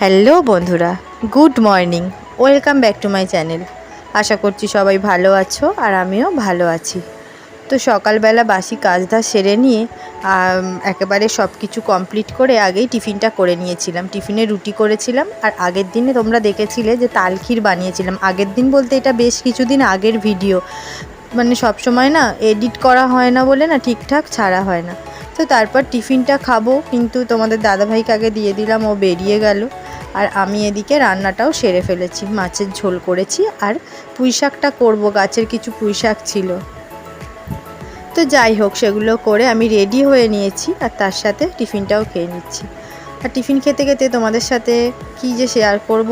Hello বন্ধুরা, good morning, welcome back to my channel. আশা করছি সবাই ভালো আছো আর আমিও ভালো আছি। তো সকালবেলা বাসি কাজ ধাজ সেরে নিয়ে একেবারে সব কিছু কমপ্লিট করে আগেই টিফিনটা করে নিয়েছিলাম। টিফিনে রুটি করেছিলাম আর আগের দিনে তোমরা দেখেছিলে যে তালখির বানিয়েছিলাম। আগের দিন বলতে এটা বেশ কিছুদিন আগের ভিডিও। মানে সব সময় না এডিট করা হয় না বলে না ঠিকঠাক ছাড়া হয় না। তো তারপর টিফিনটা খাব, কিন্তু তোমাদের দাদাভাইকে আগে দিয়ে দিলাম, ও বেরিয়ে গেল। আর আমি এদিকে রান্নাটাও সেরে ফেলেছি, মাছের ঝোল করেছি আর পুঁই শাকটা করব, গাছের কিছু পুঁই শাক ছিল। তো যাই হোক, সেগুলো করে আমি রেডি হয়ে নিয়েছি আর তার সাথে টিফিনটাও খেয়ে নিচ্ছি। আর টিফিন খেতে খেতে তোমাদের সাথে কি যে শেয়ার করব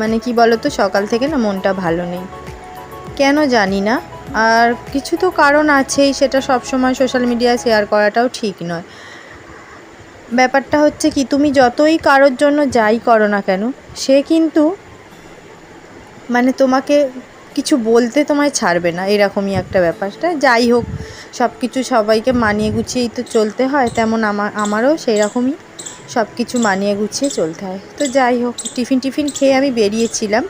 মানে কি বলো তো সকাল থেকে না মনটা ভালো নেই। কেন জানি না, আর কিছু তো কারণ আছেই, সেটা সব সময় সোশ্যাল মিডিয়ায় শেয়ার করাটাও ঠিক নয়। ব্যাপারটা হচ্ছে কি, তুমি যতই কারোর জন্য যাই করো না কেন, সে কিন্তু মানে তোমাকে কিছু বলতে তোমায় ছাড়বে না, এরকমই একটা ব্যাপারটা। যাই হোক সব কিছু সবাইকে মানিয়ে গুছিয়েই তো চলতে হয়, তেমন আমার আমারও সেই রকমই সব কিছু মানিয়ে গুছিয়ে চলতে হয়। তো যাই হোক টিফিন টিফিন খেয়ে আমি বেরিয়েছিলাম।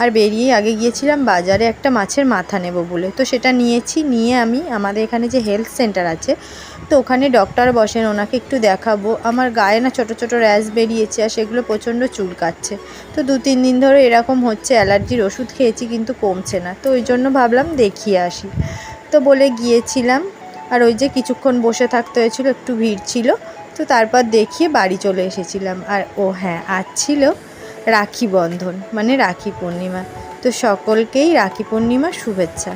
আর বেরিয়ে আগে গিয়েছিলাম বাজারে একটা মাছের মাথা নেব বলে। তো সেটা নিয়েছি, নিয়ে আমি আমাদের এখানে যে হেলথ সেন্টার আছে, তো ওখানে ডক্টর বসেন, ওনাকে একটু দেখাবো। আমার গায়ে না ছোট ছোট র্যাশ বেরিয়েছে আর সেগুলো প্রচণ্ড চুলকাচ্ছে তো দু তিন দিন ধরে এরকম হচ্ছে, অ্যালার্জির ওষুধ খেয়েছি কিন্তু কমছে না। তো ওই জন্য ভাবলাম দেখিয়ে আসি। তো বলে গিয়েছিলাম, আর ওই যে কিছুক্ষণ বসে থাকতে হয়েছিল, একটু ভিড় ছিল। তো তারপর দেখিয়ে বাড়ি চলে এসেছিলাম। আর ও হ্যাঁ আজ ছিল রাখি বন্ধন মানে রাখি পূর্ণিমা। তো সকলকেই রাখি পূর্ণিমার শুভেচ্ছা।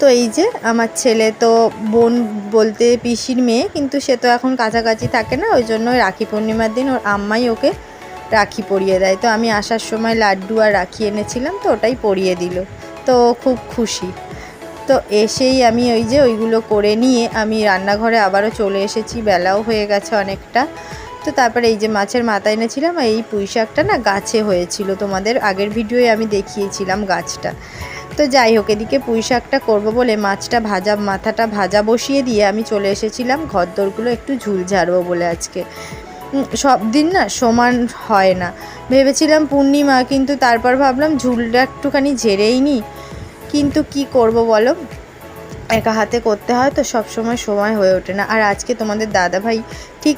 তো এই যে আমার ছেলে তো বোন বলতে পিসির মেয়ে, কিন্তু সে তো এখন কাছাকাছি থাকে না, ওই জন্য রাখি পূর্ণিমার দিন ওর আম্মাই ওকে রাখি পরিয়ে দেয়। তো আমি আসার সময় লাড্ডু আর রাখি এনেছিলাম, তো ওটাই পরিয়ে দিল। তো খুব খুশি। তো এসেই আমি ওই যে ওইগুলো করে নিয়ে আমি রান্নাঘরে আবারও চলে এসেছি, বেলাও হয়ে গেছে অনেকটা। তো তারপরে এই যে মাছের মাথা এনেছিলাম এই পুঁই শাকটা না গাছে হয়েছিল। তোমাদের আগের ভিডিওয়ে আমি দেখিয়েছিলাম গাছটা। তো যাই হোক, এদিকে পুঁই শাকটা করব বলে মাছটা ভাজা, মাথাটা ভাজা বসিয়ে দিয়ে আমি চলে এসেছিলাম ঘরদোরগুলো একটু ঝুল ঝাড়বো বলে আজকে। সব দিন না সমান হয় না। ভেবেছিলাম পূর্ণিমা, কিন্তু তারপর ভাবলাম ঝুলটা একটুখানি ঝেড়েই নিই কিন্তু কি করব বলো? একা হাতে করতে হয় তো সব সময় সময় হয়ে ওঠে না। আর আজকে তোমাদের দাদা ভাই ঠিক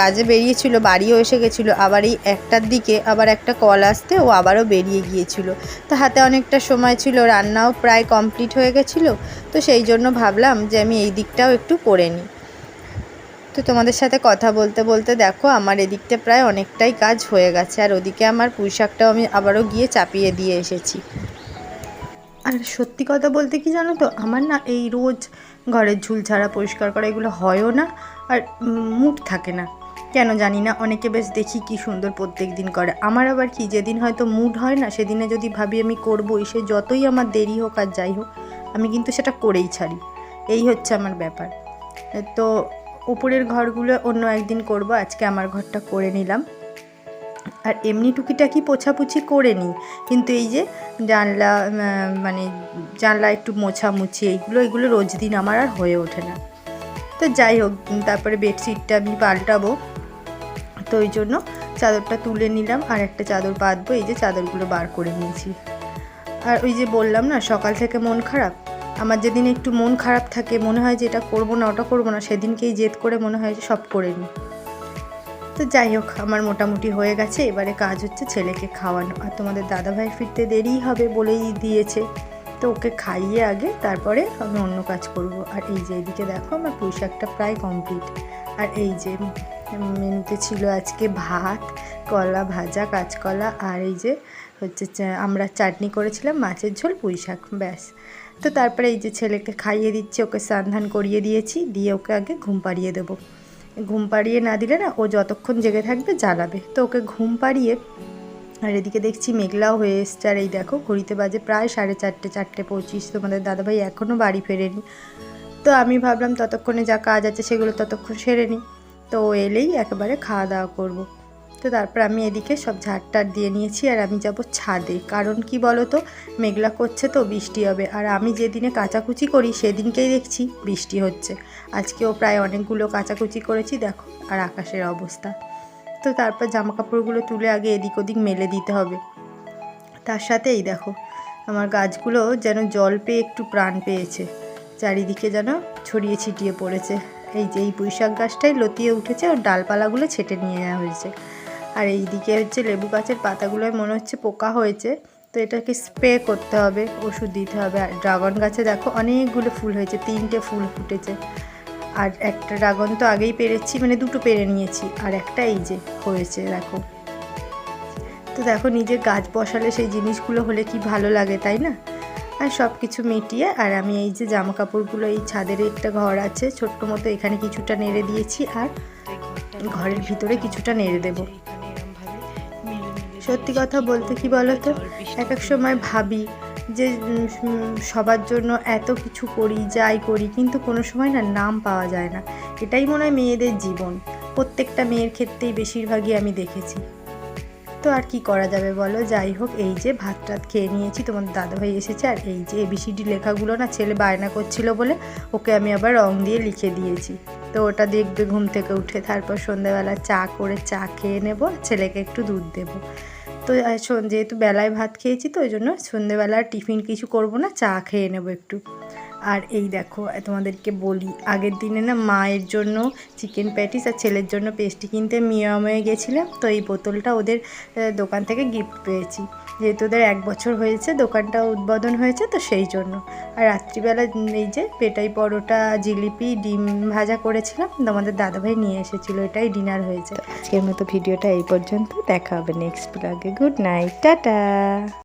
কাজে বেরিয়েছিল, বাড়িও এসে গেছিল, আবার এই একটার দিকে আবার একটা কল আসতে ও আবারও বেরিয়ে গিয়েছিল। তো হাতে অনেকটা সময় ছিল, রান্নাও প্রায় কমপ্লিট হয়ে গেছিল, তো সেই জন্য ভাবলাম যে আমি এই দিকটাও একটু করে নিই। তো তোমাদের সাথে কথা বলতে বলতে দেখো, আমার এদিকটা প্রায় অনেকটাই কাজ হয়ে গেছে, আর ওদিকে আমার পুঁই শাকটাও আমি আবারও গিয়ে চাপিয়ে দিয়ে এসেছি। আর সত্যি কথা বলতে কি জানো তো, আমার না এই রোজ ঘরের ঝুল ছাড়া পরিষ্কার করা এগুলো হয়ও না আর মুড থাকে না। কেন জানি না, অনেকে বেশ দেখি কি সুন্দর প্রত্যেক দিন করে। আমার আবার কি, যেদিন হয়তো মুড হয় না, সেদিনে যদি ভাবি আমি করবোই, সে যতই আমার দেরি হোক আর যাই হোক, আমি কিন্তু সেটা করেই ছাড়ি। এই হচ্ছে আমার ব্যাপার। তো উপরের ঘরগুলো অন্য একদিন করব, আজকে আমার ঘরটা করে নিলাম। আর এমনি টুকিটাকি পোছাপুছি করে নিই। কিন্তু এই যে জানলা মানে জানলা একটু মোছামুছি, এইগুলো, এগুলো রোজ দিন আমার আর হয়ে ওঠে না। তো যাই হোক, তারপরে বেডশিটটা আমি পাল্টাবো। তো ওই জন্য চাদরটা তুলে নিলাম আর একটা চাদর বাঁধবো, এই যে চাদরগুলো বার করে নিয়েছি। আর ওই যে বললাম না, সকাল থেকে মন খারাপ। আমার যেদিন একটু মন খারাপ থাকে, মনে হয় যে এটা করব না, ওটা করব না, সেদিনকেই জেদ করে মনে হয় যে সব করে নিই। তো যাই হোক, আমার মোটামুটি হয়ে গেছে। এবারে কাজ হচ্ছে ছেলেকে খাওয়ানো। আর তোমাদের দাদাভাই ফিরতে দেরিই হবে বলেই দিয়েছে। তো ওকে খাইয়ে আগে তারপরে আমি অন্য কাজ করব। আর এই যে এদিকে দেখো, আমার পুঁই শাকটা প্রায় কমপ্লিট আর এই যে মেনুতে ছিল আজকে ভাত, কলা ভাজা, কাঁচকলা, আর এই যে হচ্ছে আমরা চাটনি করেছিলাম মাছের ঝোল পুঁই শাক ব্যাস। তো তারপরে এই যে ছেলেকে খাইয়ে দিচ্ছি, ওকে স্নান করিয়ে দিয়েছি, দিয়ে ওকে আগে ঘুম পাড়িয়ে দেবো। ঘুম পাড়িয়ে না দিলে না ও যতক্ষণ জেগে থাকবে জ্বালাবে। তো ওকে ঘুম পাড়িয়ে আর এদিকে দেখছি মেঘলাও হয়ে এসছে। আর এই দেখো, ঘড়িতে বাজে প্রায় সাড়ে চারটে চারটে পঁচিশ। তোমাদের দাদাভাই এখনও বাড়ি ফেরেনি। তো আমি ভাবলাম ততক্ষণে যা কাজ আছে সেগুলো ততক্ষণ সেরে নিই। তো এলেই একেবারে খাওয়া দাওয়া করব। তো তারপর আমি এদিকে সব ঝাড়টার দিয়ে নিয়েছি আর আমি যাব ছাদে। কারণ কি বলো তো মেঘলা করছে তো বৃষ্টি হবে। আর আমি যেদিনে কাচাকুচি করি সেদিনকেই দেখছি বৃষ্টি হচ্ছে। আজকেও প্রায় অনেকগুলো কাচাকুচি করেছি, দেখো, আর আকাশের অবস্থা। তো তারপর জামা কাপড়গুলো তুলে আগে এদিক ওদিক মেলে দিতে হবে। তার সাথে এই দেখো, আমার গাছগুলো যেন জল পেয়ে একটু প্রাণ পেয়েছে। চারিদিকে যেন ছড়িয়ে ছিটিয়ে পড়েছে। এই যে এই পুঁইশাক গাছটাই লতিয়ে উঠেছে ওর ডালপালাগুলো ছেটে নিয়ে নেওয়া হয়েছে। আর এই দিকে হচ্ছে লেবু গাছের পাতাগুলোয় মনে হচ্ছে পোকা হয়েছে। তো এটাকে স্প্রে করতে হবে, ওষুধ দিতে হবে। আর ড্রাগন গাছে দেখো অনেকগুলো ফুল হয়েছে, তিনটে ফুল ফুটেছে। আর একটা ড্রাগন তো আগেই পেরেছি মানে দুটো পেরে নিয়েছি। আর একটা এই যে হয়েছে, দেখো। তো দেখো নিজে গাছ বসালে সেই জিনিসগুলো হলে কি ভালো লাগে, তাই না? আর সব কিছু মিটিয়ে, আর আমি এই যে জামা কাপড়গুলো এই ছাদের একটা ঘর আছে, ছোট্ট মতো এখানে কিছুটা নেড়ে দিয়েছি, আর ঘরের ভিতরে কিছুটা নেড়ে দেবো। সত্যি কথা বলতে কি বলো তো এক এক সময় ভাবি যে সবার জন্য এত কিছু করি, যাই করি, কিন্তু কোনো সময় না নাম পাওয়া যায় না। এটাই মনে হয় মেয়েদের জীবন। প্রত্যেকটা মেয়ের ক্ষেত্রেই বেশিরভাগই আমি দেখেছি। তো আর কি করা যাবে বলো? যাই হোক, এই যে ভাত টাত খেয়ে নিয়েছি, তোমার দাদাভাই এসেছে, আর এই যে এবিসিডি লেখাগুলো না ছেলে বায়না করছিল বলে ওকে আমি আবার রং দিয়ে লিখে দিয়েছি। তো ওটা দেখবে ঘুম থেকে উঠে, তারপর সন্ধ্যাবেলা চা করে চা খেয়ে নেব, ছেলেকে একটু দুধ দেবো। তো যেহেতু বেলায় ভাত খেয়েছি তো, ওই জন্য সন্ধ্যেবেলা আর টিফিন কিছু করব না, চা খেয়ে নেব একটু। আর এই দেখো, তোমাদেরকে বলি, আগের দিনে না মায়ের জন্য চিকেন প্যাটিস আর ছেলের জন্য পেস্টি কিনতে মিয়াময়ে গেছিলাম, তো এই বোতলটা ওদের দোকান থেকে গিফট পেয়েছি। যেহেতু ওদের এক বছর হয়েছে, দোকানটা উদ্বোধন হয়েছে, তো সেই জন্য। আর রাত্রিবেলা এই যে পেটাই পরোটা, জিলিপি, ডিম ভাজা করেছিলাম, তোমাদের দাদাভাই নিয়ে এসেছিল, এটাই ডিনার হয়েছে। আজকের মতো ভিডিওটা এই পর্যন্ত, দেখা হবে নেক্সট ব্লগে গুড নাইট টাটা!